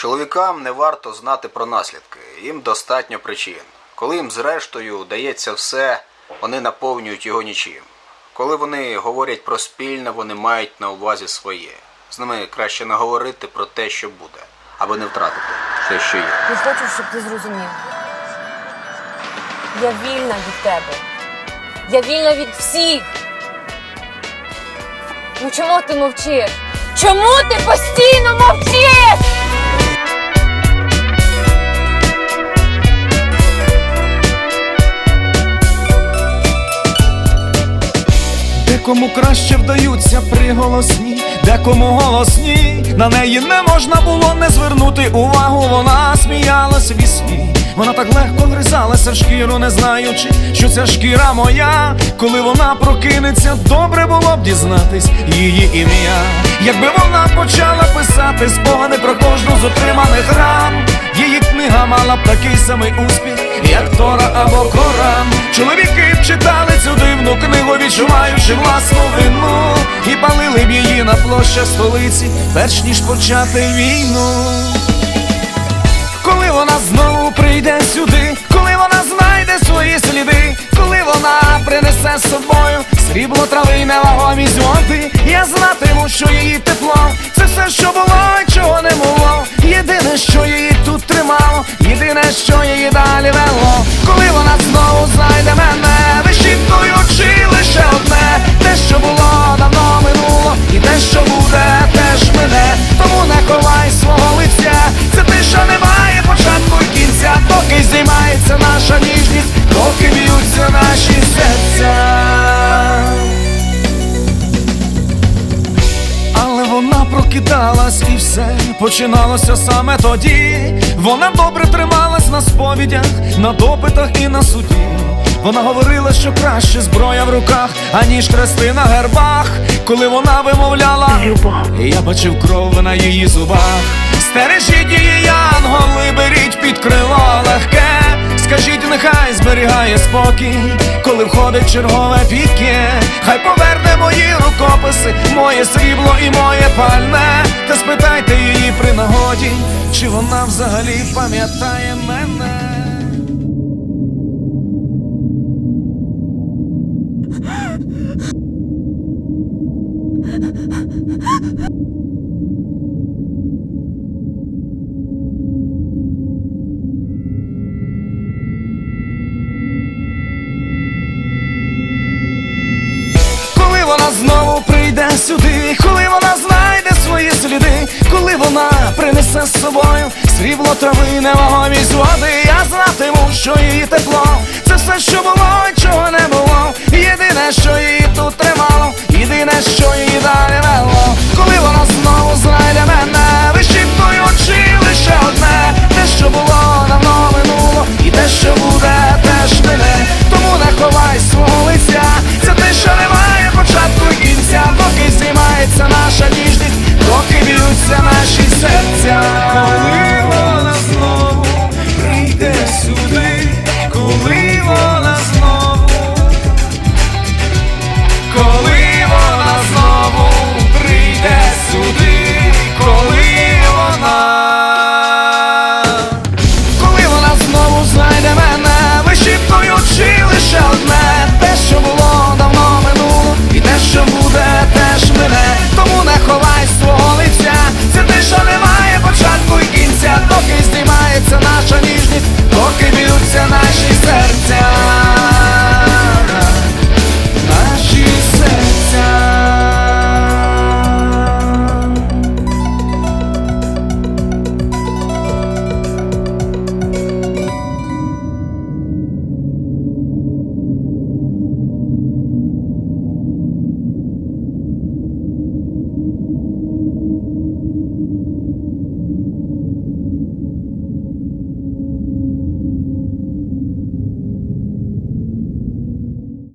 Чоловікам не варто знати про наслідки, їм достатньо причин. Коли їм зрештою дається все, вони наповнюють його нічим. Коли вони говорять про спільне, вони мають на увазі своє. З ними краще не говорити про те, що буде, аби не втратити те, що є. Я хочу, щоб ти зрозумів. Я вільна від тебе. Я вільна від всіх. Ну чому ти мовчиш? Чому ти постійно мовчиш? Декому краще вдаються приголосні, декому голосні. На неї не можна було не звернути увагу. Вона сміялась в сні. Вона так легко гризалася в шкіру, не знаючи, що ця шкіра моя. Коли вона прокинеться, добре було б дізнатись її ім'я. Якби вона почала писати спогади про кожну з отриманих ран, її книга мала б такий самий успіх, як Тора або Коран. Чоловіки читали цю дивну книгу, відчуваючи власну вину, і палили б її на площах столиці, перш ніж почати війну. Коли вона знову прийде сюди, коли вона знайде свої сліди, коли вона принесе з собою срібло трави невагомі зонти, я знатиму, що її тепло, це все, що було, чого не було. Єдине, що її тут тримало, єдине, що її далі вело. Коли вона знову знайде мене, вишитуючи лише одне, те, що було давно минуло, і те, що буде, теж мене. Тому не ховай свого лиця, це тиша не має початку і кінця, доки здіймається наша ніжність, доки б'ються наші серця. Вона прокидалась і все починалося саме тоді. Вона добре на сповідях, на допитах і на суді. Вона говорила, що краще зброя в руках, аніж хрести на гербах. Коли вона вимовляла, я бачив кров на її зубах. Стережіть її, янголи, беріть під крило легке. Скажіть, нехай зберігає спокій, коли входить чергове піке. Хай поверне мої рукописи, моє срібло і моє пальне. Чи вона взагалі пам'ятає мене. Коли вона знову прийде сюди, коли вона свої сліди, коли вона принесе з собою срібло трави невагомість води, я знатиму, що її тепло, це все, що було, чого не було. Єдине, що її тут тримало, єдине, що її далі